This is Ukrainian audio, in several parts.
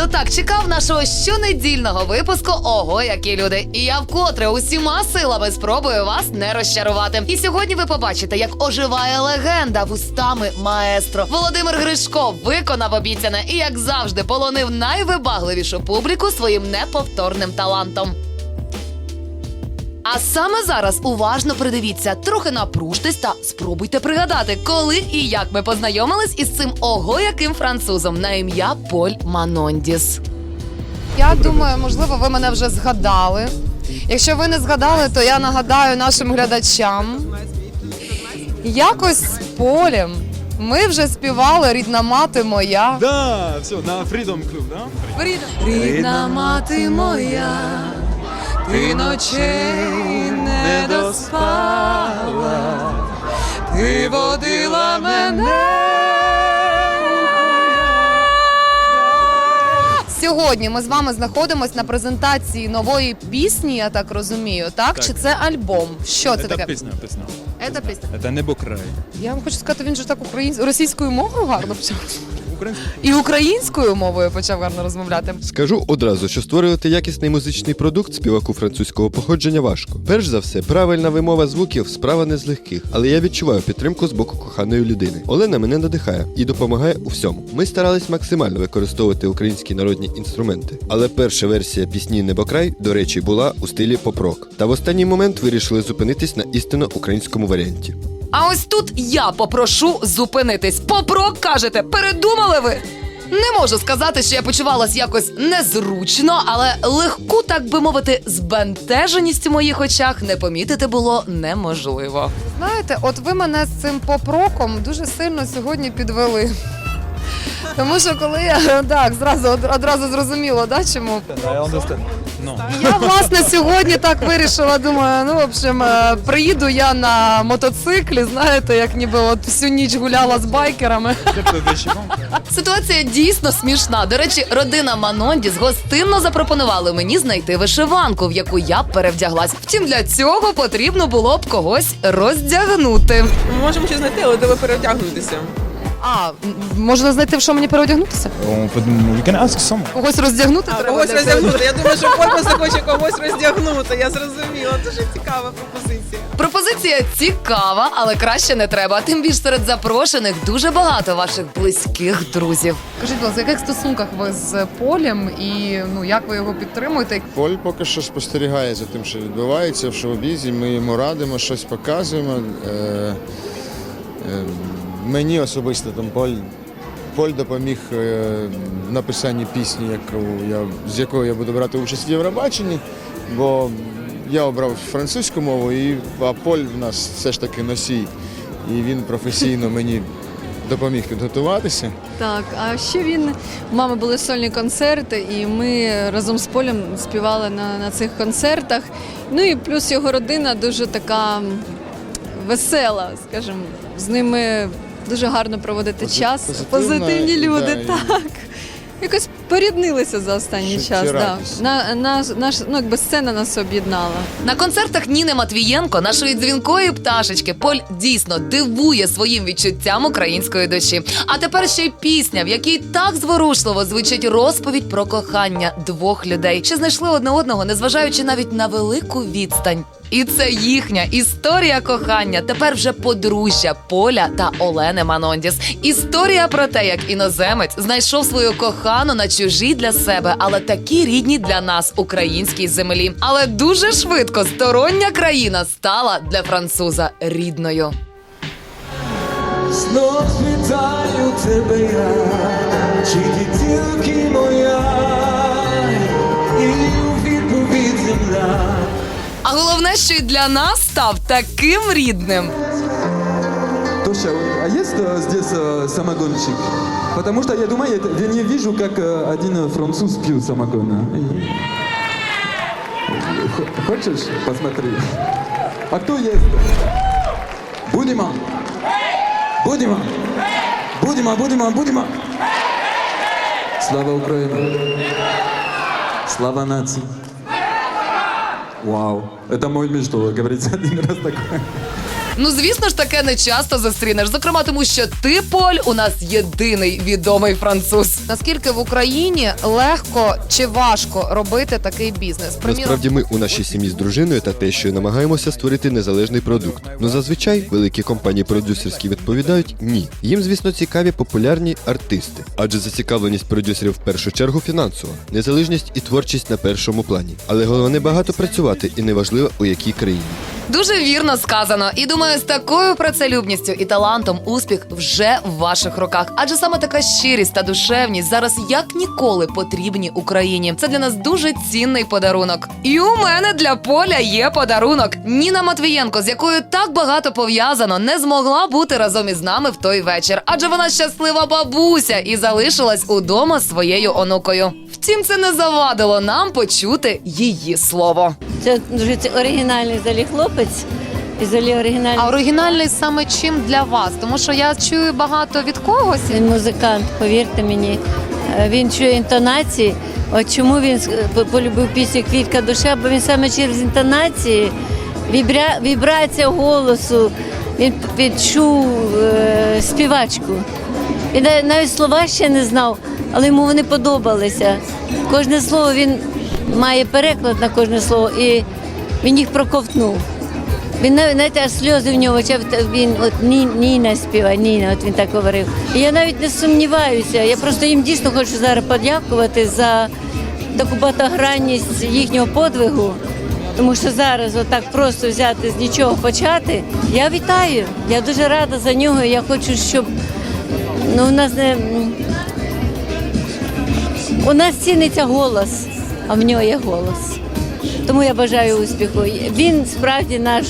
хто так чекав нашого щонедільного випуску Ого, які люди. І я вкотре усіма силами спробую вас не розчарувати. І сьогодні ви побачите, як оживає легенда вустами маестро. Володимир Гришко виконав обіцяне і, як завжди, полонив найвибагливішу публіку своїм неповторним талантом. А саме зараз уважно придивіться, трохи напружтесь та спробуйте пригадати, коли і як ми познайомились із цим ого яким французом на ім'я Поль Манондіс. Я думаю, можливо, ви мене вже згадали. Якщо ви не згадали, то я нагадаю нашим глядачам. Якось з полем ми вже співали рідна мати моя. Да, все, на Freedom Club, да? Рідна мати моя, ти ночей не доспала, ти водила мене. Сьогодні ми з вами знаходимось на презентації нової пісні, я так розумію, так? Так. Чи це альбом? Що це Це таке? пісня, пісня. Це пісня. Це небо край. Я вам хочу сказати, він же так українсь... російською мовою гарно почав. Українська. І українською мовою почав гарно розмовляти. Скажу одразу, що створювати якісний музичний продукт співаку французького походження важко. Перш за все, правильна вимова звуків справа не з легких, але я відчуваю підтримку з боку коханої людини. Олена мене надихає і допомагає у всьому. Ми старались максимально використовувати українські народні інструменти. Але перша версія пісні Небокрай, до речі, була у стилі поп-рок. Та в останній момент вирішили зупинитись на істинно українському варіанті. А ось тут я попрошу зупинитись. Попрок кажете, передумали ви? Не можу сказати, що я почувалась якось незручно, але легку, так би мовити, збентеженість у моїх очах не помітити було неможливо. Знаєте, от ви мене з цим попроком дуже сильно сьогодні підвели. Тому що коли я так зразу од- одразу зрозуміло, да, чому I understand. No. я власне сьогодні так вирішила. Думаю, ну в общем, е, приїду я на мотоциклі, знаєте, як ніби от всю ніч гуляла з байкерами. Ситуація дійсно смішна. До речі, родина Манондіс гостинно запропонували мені знайти вишиванку, в яку я б перевдяглась. Втім, для цього потрібно було б когось роздягнути. Ми можемо ще знайти, але треба перевдягнутися. А можна знайти, в що мені переодягнутися? We can ask someone. Когось роздягнути А, треба. когось роздягнути. Я думаю, що Поль просто хоче когось роздягнути. Я зрозуміла. Дуже цікава пропозиція. Пропозиція цікава, але краще не треба. Тим більш серед запрошених дуже багато ваших близьких друзів. Скажіть, будь ласка, в яких стосунках ви з полем і ну як ви його підтримуєте? Поль поки що спостерігає за тим, що відбувається в шоу-бізі. Ми йому радимо, щось показуємо. Е, е, мені особисто там Поль, Поль допоміг е, в написанні пісні, яку я, з якою я буду брати участь в Євробаченні, бо я обрав французьку мову, і, а Поль в нас все ж таки носій. І він професійно мені допоміг підготуватися. Так, а ще він у мами були сольні концерти, і ми разом з Полем співали на, на цих концертах. Ну і плюс його родина дуже така весела, скажімо, з ними дуже гарно проводити Пози- час. позитивна, Позитивні і, люди, да, і- так. Якось поріднилися за останній час. Да. Життєрадісні. На, наш, наш, ну, якби сцена нас об'єднала. На концертах Ніни Матвієнко, нашої дзвінкої пташечки, Поль дійсно дивує своїм відчуттям української душі. А тепер ще й пісня, в якій так зворушливо звучить розповідь про кохання двох людей, що знайшли одне одного, незважаючи навіть на велику відстань. І це їхня історія кохання. Тепер вже подружжя Поля та Олени Манондіс. Історія про те, як іноземець знайшов свою кохану на чужій для себе, але такі рідні для нас українській землі. Але дуже швидко стороння країна стала для француза рідною. Знов вітаю тебе я, чи ти тільки моя, головне, що й для нас став таким рідним. Тоша, а есть э, здесь э, самогонщик? Потому что я думаю, я, не вижу, как э, один француз. И- Х- Хочешь? Посмотри. А кто есть? Будима. Будима. Будима, Будима, Будима. Слава Украине. Слава нации. Вау. Это мой мечта, говорится один раз такое. Ну, звісно ж, таке не часто зустрінеш. Зокрема, тому що ти, Поль, у нас єдиний відомий француз. Наскільки в Україні легко чи важко робити такий бізнес? Насправді ми у нашій сім'ї з дружиною та тещою намагаємося створити незалежний продукт. Ну зазвичай великі компанії продюсерські відповідають ні. Їм, звісно, цікаві популярні артисти, адже зацікавленість продюсерів в першу чергу фінансова, незалежність і творчість на першому плані. Але головне багато працювати і неважливо у якій країні. Дуже вірно сказано. І думаю, з такою працелюбністю і талантом успіх вже в ваших руках. Адже саме така щирість та душевність зараз як ніколи потрібні Україні. Це для нас дуже цінний подарунок. І у мене для поля є подарунок. Ніна Матвієнко, з якою так багато пов'язано, не змогла бути разом із нами в той вечір, адже вона щаслива бабуся і залишилась удома своєю онукою. Втім, це не завадило нам почути її слово. Це дуже оригінальний взагалі хлопець. І взагалі оригінальний А оригінальний саме чим для вас? Тому що я чую багато від когось. він музикант, повірте мені. Е, Він чує інтонації. От чому він е, полюбив пісню Квітка душа, бо він саме через інтонації, вібра... вібрація голосу, він відчув е, співачку. Він навіть слова ще не знав, але йому вони подобалися. Кожне слово він має переклад на кожне слово, і він їх проковтнув. Він навіть аж сльози в нього очах, він от Ні, Ніна співа, Ніна, от він так говорив. І я навіть не сумніваюся. Я просто їм дійсно хочу зараз подякувати за таку багатогранність їхнього подвигу. Тому що зараз отак просто взяти з нічого почати. Я вітаю. Я дуже рада за нього. Я хочу, щоб ну, у нас не у нас ціниться голос, а в нього є голос. Тому я бажаю успіху. Він справді наш,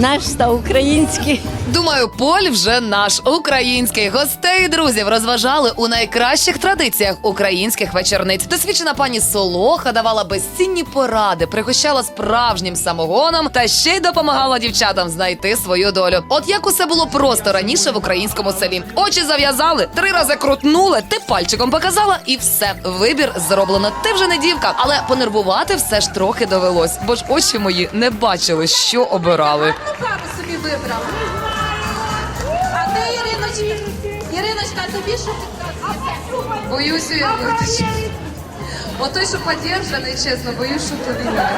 наш став український. Думаю, Поль вже наш український гостей і друзів розважали у найкращих традиціях українських вечорниць. Досвідчена пані Солоха давала безцінні поради, пригощала справжнім самогоном та ще й допомагала дівчатам знайти свою долю. От як усе було просто раніше в українському селі. Очі зав'язали, три рази крутнули, ти пальчиком показала, і все. Вибір зроблено. Ти вже не дівка, але понервувати все ж трохи довелось, бо ж очі мої не бачили, що обирали. пару собі вибрала. Тобі що підказує? Боюся, я Отой, що подержаний, чесно, боюсь, що тобі не.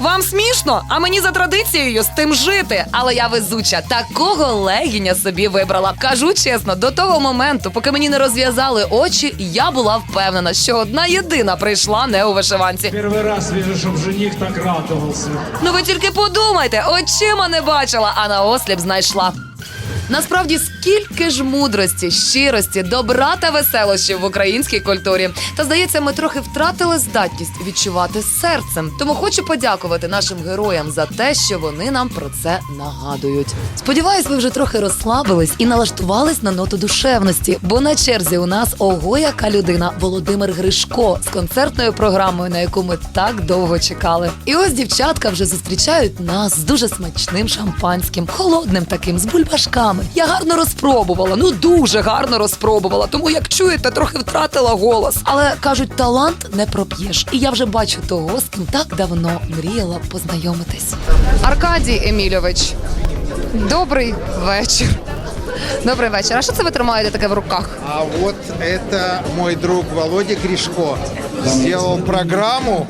Вам смішно, а мені за традицією з тим жити. Але я везуча, такого легіня собі вибрала. Кажу чесно, до того моменту, поки мені не розв'язали очі, я була впевнена, що одна єдина прийшла не у вишиванці. Первый раз вижу, чтобы жених так радовался. Ну ви тільки подумайте, очима не бачила, а на осліп знайшла. Насправді, скільки ж мудрості, щирості, добра та веселощів в українській культурі. Та здається, ми трохи втратили здатність відчувати серцем. Тому хочу подякувати нашим героям за те, що вони нам про це нагадують. Сподіваюсь, ви вже трохи розслабились і налаштувались на ноту душевності, бо на черзі у нас ого, яка людина Володимир Гришко з концертною програмою, на яку ми так довго чекали. І ось дівчатка вже зустрічають нас з дуже смачним шампанським, холодним таким, з бульбашками. Я гарно розпробувала, ну дуже гарно розпробувала. Тому як чуєте, трохи втратила голос. Але кажуть, талант не проп'єш. І я вже бачу того, з ким так давно мріяла познайомитись. Аркадій Емільович, добрий вечір. Добрий вечір. А що це ви тримаєте таке в руках? А вот это мой друг Володя Гришко сделал программу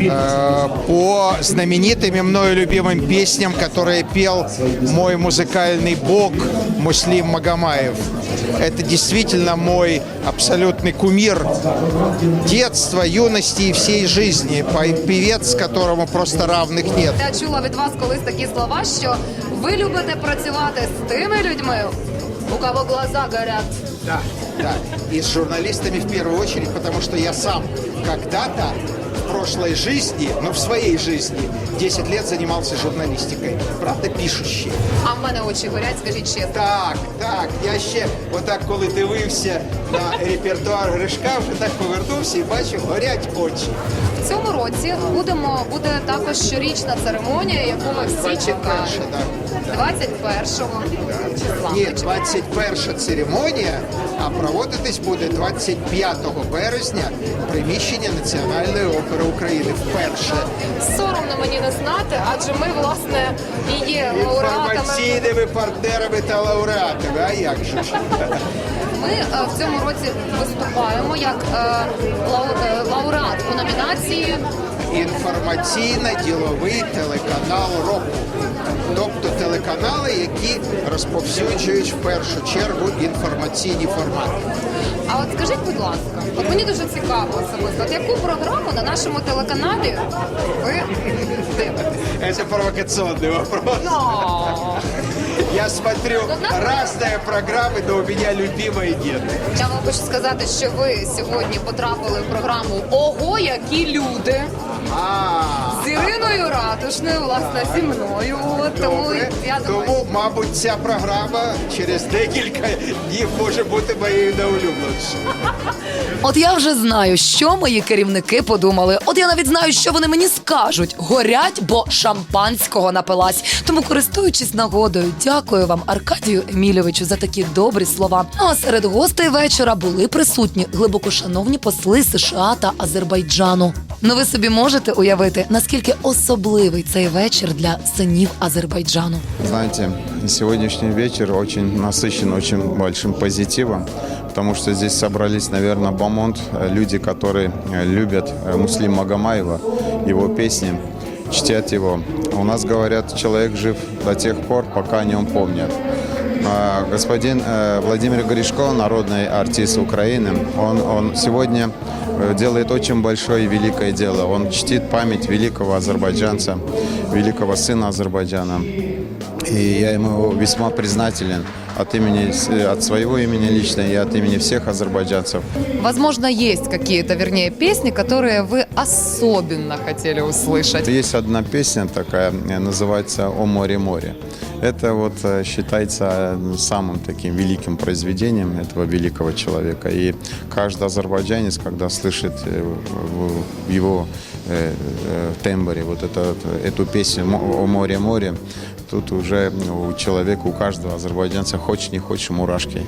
э, по знаменитым и мною любимым песням, которые пел мой музыкальный бог Муслим Магомаев. Это действительно мой абсолютный кумир детства, юности и всей жизни. Певец, которому просто равных нет. Я чула від вас колись такі слова, що ви любите працювати з тими людьми, у кого глаза горять. Да, да. И с журналистами в первую очередь, потому что я сам когда-то прошлой жизни, ну в своей жизни, 10 лет занимался журналистикой. Правда, пишущей. А в мене очі горять, скажіть чесно. Так, так. Я ще отак, коли дивився на репертуар Гришка, вже так повернувся і бачив, горять очі. В цьому році будемо буде також щорічна церемонія, яку ми всі чекаємо. 21-го числа. Ні, 21 церемонія, а проводитись буде 25 березня приміщення Національної опери України вперше Соромно мені не знати, адже ми, власне, і є лауреатами. інформаційними партнерами та лауреатами. А як же ж? Ми е, в цьому році виступаємо як е, е, лауреат у номінації Інформаційно-діловий телеканал року. Телеканали, які розповсюджують в першу чергу інформаційні формати. А от скажіть, будь ласка, от мені дуже цікаво особисто, от яку програму на нашому телеканалі ви дивитесь? Це провокаційний вопрос. Я смотрю разные программы, но у меня любимой нет. Я вам хочу сказати, що ви сьогодні потрапили в програму Ого, які люди А, з Іриною Ратушною, власне, зі мною. От, тому добре. я думаю, Тому, мабуть, ця програма через декілька днів може бути моєю найулюбленішою. От я вже знаю, що мої керівники подумали. От я навіть знаю, що вони мені скажуть. Горять, бо шампанського напилась. Тому, користуючись нагодою, дякую вам, Аркадію Емільовичу, за такі добрі слова. Ну а серед гостей вечора були присутні глибокошановні посли США та Азербайджану. Ну ви собі можете уявити, наскільки особливий цей вечір для синів Азербайджану. Знаете, сегодняшний вечер очень насыщен очень большим позитивом, потому что здесь собрались, наверное, Бамонт, э, люди, которые э, любят э, Муслим Магомаева, его песни, чтят его. У нас говорят, человек жив до тех пор, пока о нем помнят. А, Господин э, Владимир Гришко, народный артист Украины, он, он сегодня э, делает очень большое и великое дело. Он чтит память великого азербайджанца, великого сына Азербайджана. И я ему весьма признателен от имени, с- от своего имени лично и от имени всех азербайджанцев. возможно, есть какие-то, вернее, песни, которые вы особенно хотели услышать. Есть одна песня такая, э, называется «О море, море». Это вот э, считается э, самым таким великим произведением этого великого человека. И каждый азербайджанец, когда слышит э, в- его э, э, тембре вот это, эту песню «Мо- «О море, море», тут уже у человека, у каждого азербайджанца, хочешь не хочешь, мурашки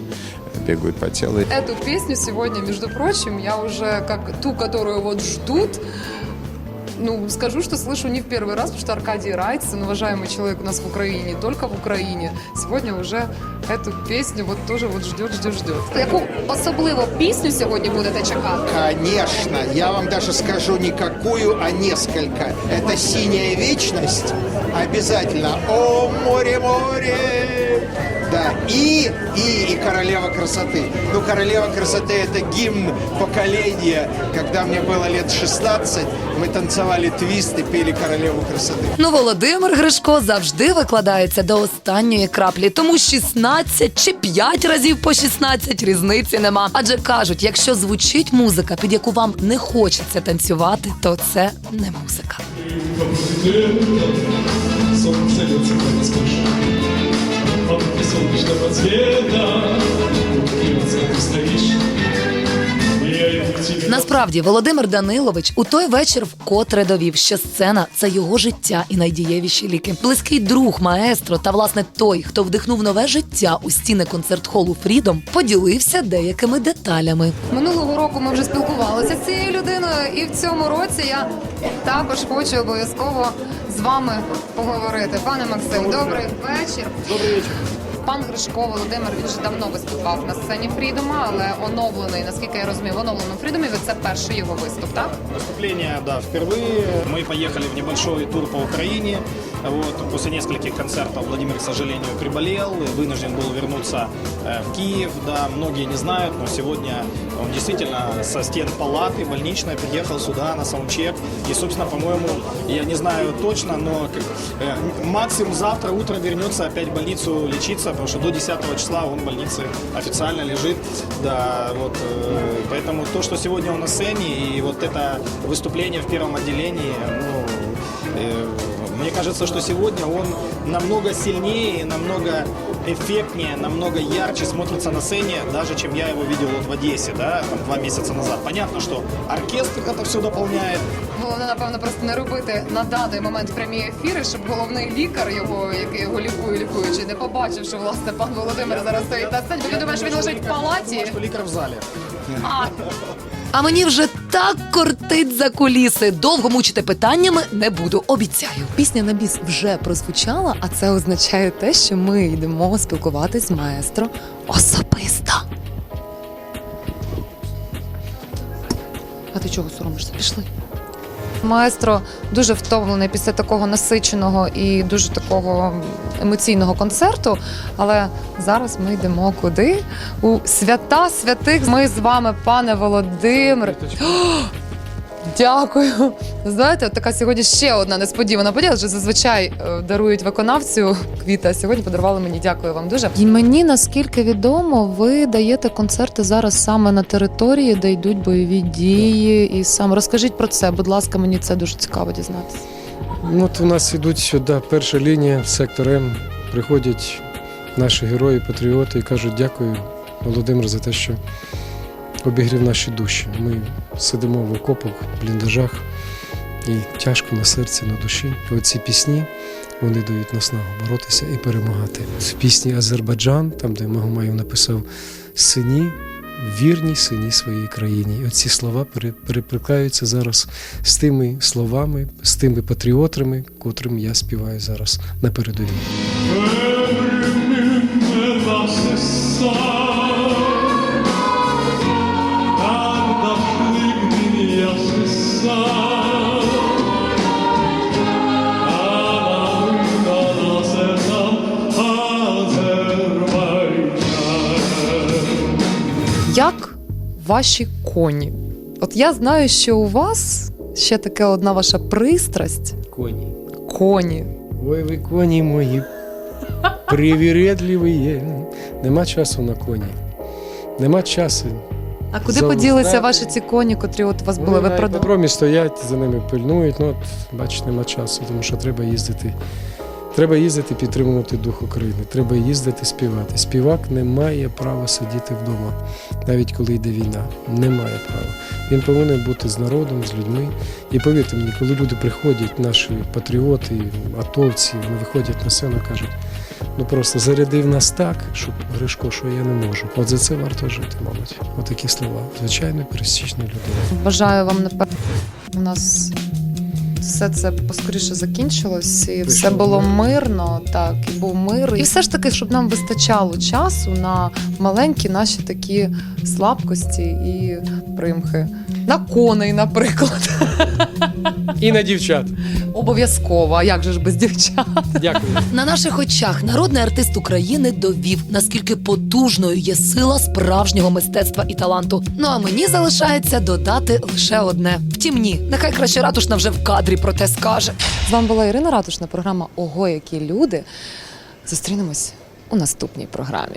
бегают по телу. Эту песню сегодня, между прочим, я уже как ту, которую вот ждут, ну, скажу, что слышу не в первый раз, потому что Аркадий Райцин, уважаемый человек у нас в Украине, не только в Украине, сегодня уже эту песню вот тоже вот ждет, ждет, ждет. Яку особливо пісню сьогодні будете чекати? Конечно, я вам даже скажу не какую, а несколько. Это «Синяя вечность» обязательно. О, море, море! Да, и, и, и «Королева красоты». Ну, «Королева красоты» — это гимн поколения. Когда мне было лет 16, мы танцевали твист и пели «Королеву красоты». Ну, Володимир Гришко завжди викладається до останньої краплі, тому 16 чи 5 разів по 16 різниці нема. Адже кажуть, якщо звучить музика, під яку вам не хочеться танцювати, то це не музика. Солнце солнечного цвета, Кривец, как ты стоишь. Я иду к тебе. Насправді Володимир Данилович у той вечір вкотре довів, що сцена це його життя і найдієвіші ліки. Близький друг маестро та власне той, хто вдихнув нове життя у стіни концерт-холу Фрідом, поділився деякими деталями. Минулого року ми вже спілкувалися з цією людиною, і в цьому році я також хочу обов'язково з вами поговорити. Пане Максим, добрий вечір. Добрый вечер. Пан Гришко Володимир він вже давно виступав на сцені Фрідома, але оновлений, наскільки я розумію, в оновленому Фрідомі це перший його виступ, так? Выступление, да, впервые. Мы поехали в небольшой тур по Украине. Вот, после нескольких концертов Владимир, к сожалению, приболел и вынужден был вернуться э, в Киев. Да, многие не знают, но сегодня он действительно со стен палаты больничной приехал сюда на саундчек. И, собственно, по-моему, я не знаю точно, но э, максимум завтра утром вернется опять в больницу лечиться, потому что до 10 числа он в больнице официально лежит. Да, вот, э, поэтому то, что сегодня он на сцене, и вот это выступление в первом отделении, ну, мне кажется, что сегодня он намного сильнее, намного эффектнее, намного ярче смотрится на сцене, даже чем я его видел вот в Одессе, да, там два месяца назад. Понятно, что оркестр это все дополняет, Головне, напевно, просто не робити на даний момент прямі ефіри, щоб головний лікар його, який його лікує, лікуючий, не побачив, що власне пан Володимир зараз стоїть на сцені. Бо він думає, що він лежить в палаті. что ликар в зале. А, мені вже так кортить за куліси. Довго мучити питаннями не буду, обіцяю. Пісня на біс вже прозвучала, а це означає те, що ми йдемо спілкуватись з маестро особисто. А ти чого соромишся? Пішли. Маестро дуже втомлений після такого насиченого і дуже такого емоційного концерту. Але зараз ми йдемо куди? У свята святих. Ми з вами, пане Володимир. Дякую. Знаєте, от така сьогодні ще одна несподівана подія. Вже зазвичай е, дарують виконавцю квіти, а сьогодні подарували мені. Дякую вам дуже. І мені наскільки відомо, ви даєте концерти зараз саме на території, де йдуть бойові дії. І сам розкажіть про це, будь ласка, мені це дуже цікаво дізнатися. Ну, От у нас ідуть сюди перша лінія, сектор М. Приходять наші герої, патріоти і кажуть дякую, Володимир, за те, що обігрів наші душі. Ми сидимо в окопах, в бліндажах, і тяжко на серці, на душі. І оці пісні вони дають наснагу боротися і перемагати. В пісні Азербайджан, там, де Магомаєв написав сині. Вірні сині своїй країні. Оці слова пере- перекликаються зараз з тими словами, з тими патріотами, котрим я співаю зараз на передовій. Як ваші коні? От я знаю, що у вас ще така одна ваша пристрасть Коні. коні. Ой, ви коні мої, привіредливі. Нема часу на коні. Нема часу. А куди Завжди. поділися ваші ці коні, котрі от у вас були? Ви на продали? іпподромі стоять, за ними пильнують. Ну, от, бачите, нема часу, тому що треба їздити. Треба їздити, підтримувати дух України. Треба їздити, співати. Співак не має права сидіти вдома, навіть коли йде війна. Не має права. Він повинен бути з народом, з людьми. І повірте мені, коли люди приходять, наші патріоти, атовці, вони виходять на сцену, кажуть. Ну просто зарядив нас так, що Гришко, що я не можу. От за це варто жити, мабуть. Отакі слова. Звичайно, пересічна людина. Бажаю вам напевно. У нас все це поскоріше закінчилось, і все було мир. мирно, так, і був мир. І все ж таки, щоб нам вистачало часу на маленькі наші такі слабкості і примхи. На коней, наприклад. І на дівчат. Обов'язково, а як же ж без дівчат? Дякую. На наших очах народний артист України довів, наскільки потужною є сила справжнього мистецтва і таланту. Ну а мені залишається додати лише одне. Втім, ні, нехай краще ратушна вже в кадрі про те скаже. З вами була Ірина Ратушна, програма Ого, які люди. Зустрінемось у наступній програмі.